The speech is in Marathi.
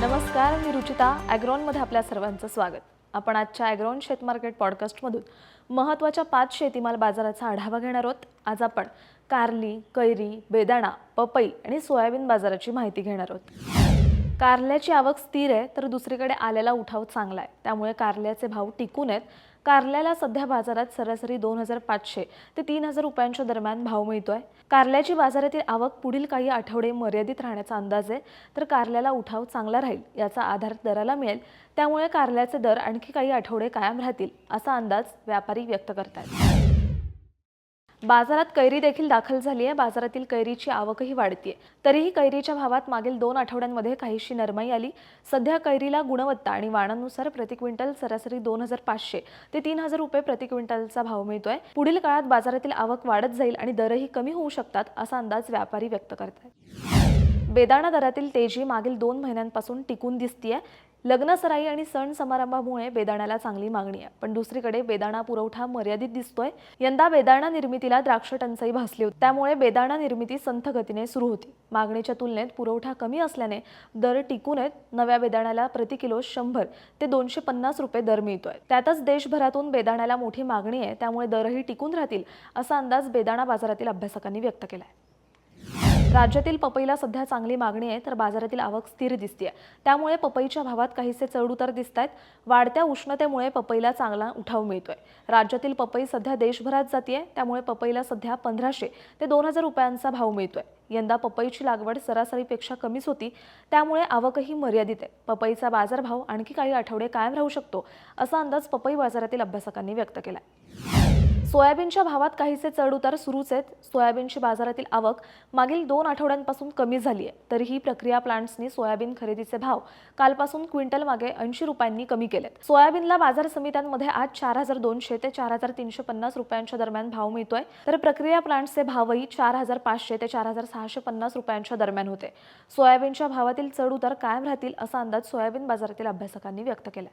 नमस्कार मी रुचिता ॲग्रॉनमध्ये आपल्या सर्वांचं स्वागत. आपण आजच्या ॲग्रॉन शेतमार्केट पॉडकास्टमधून महत्त्वाच्या पाच शेतीमाल बाजाराचा आढावा घेणार आहोत. आज आपण कारली कैरी बेदाणा पपई आणि सोयाबीन बाजाराची माहिती घेणार आहोत. कारल्याची आवक स्थिर आहे तर दुसरीकडे आलेला उठाव चांगला आहे. त्यामुळे कारल्याचे भाव टिकून आहेत. कारल्याला सध्या बाजारात सरासरी दोन हजार पाचशे ते तीन हजार रुपयांच्या दरम्यान भाव मिळतो आहे कारल्याची बाजारातील आवक पुढील काही आठवडे मर्यादित राहण्याचा अंदाज आहे तर कारल्याला उठाव चांगला राहील याचा आधार दराला मिळेल. त्यामुळे कारल्याचे दर आणखी काही आठवडे कायम राहतील असा अंदाज व्यापारी व्यक्त करतात बाजारात कैरी देखील दाखल झाली आहे. बाजारातील कैरीची आवकही वाढतीये. तरीही कैरीच्या भावात मागील दोन आठवड्यांमध्ये काहीशी नरमाई आली. सध्या कैरीला गुणवत्ता आणि वाणानुसार प्रति क्विंटल सरासरी दोन हजार पाचशे ते तीन हजार रुपये प्रति क्विंटलचा भाव मिळतोय. पुढील काळात बाजारातील आवक वाढत जाईल आणि दरही कमी होऊ शकतात असा अंदाज व्यापारी व्यक्त करतात बेदाणा दरातील तेजी मागील दोन महिन्यांपासून टिकून दिसतीये. लग्नसराई आणि सण समारंभामुळे बेदाण्याला चांगली मागणी आहे. पण दुसरीकडे बेदाणा पुरवठा मर्यादित दिसतोय. यंदा बेदाणा निर्मितीला द्राक्ष टंचाई भासली होती. त्यामुळे बेदाणा निर्मिती संथ गतीने सुरू होती. मागणीच्या तुलनेत पुरवठा कमी असल्याने दर टिकून आहेत नव्या बेदाण्याला प्रति किलो शंभर ते दोनशे पन्नास रुपये दर मिळतोय. त्यातच देशभरातून बेदाण्याला मोठी मागणी आहे. त्यामुळे दरही टिकून राहतील असा अंदाज बेदाणा बाजारातील अभ्यासकांनी व्यक्त केला आहे राज्यातील पपईला सध्या चांगली मागणी आहे तर बाजारातील आवक स्थिर दिसते त्यामुळे पपईच्या भावात काहीसे चढउतार दिसत आहेत वाढत्या उष्णतेमुळे पपईला चांगला उठाव मिळतोय. राज्यातील पपई सध्या देशभरात जाते त्यामुळे पपईला सध्या पंधराशे ते दोन हजार रुपयांचा भाव मिळतोय. यंदा पपईची लागवड सरासरीपेक्षा कमीच होती. त्यामुळे आवकही मर्यादित आहे. पपईचा बाजारभाव आणखी काही आठवडे कायम राहू शकतो असा अंदाज पपई बाजारातील अभ्यासकांनी व्यक्त केला सोयाबीनच्या भावात काहीसे चढउतार सुरूच आहेत. सोयाबीनची बाजारातील आवक मागील दोन आठवड्यांपासून कमी झाली आहे. तरीही प्रक्रिया प्लांट्सनी सोयाबीन खरेदीचे भाव कालपासून क्विंटल मागे ऐंशी रुपयांनी कमी केलेत. सोयाबीनला बाजार समित्यांमध्ये आज चार हजार दोनशे ते चार हजार तीनशे पन्नास रुपयांच्या दरम्यान भाव मिळतोय. तर प्रक्रिया प्लांट्सचे भावही चार हजार पाचशे ते चार हजार सहाशे पन्नास रुपयांच्या दरम्यान होते. सोयाबीनच्या भावातील चढउतार कायम राहतील असा अंदाज सोयाबीन बाजारातील अभ्यासकांनी व्यक्त केला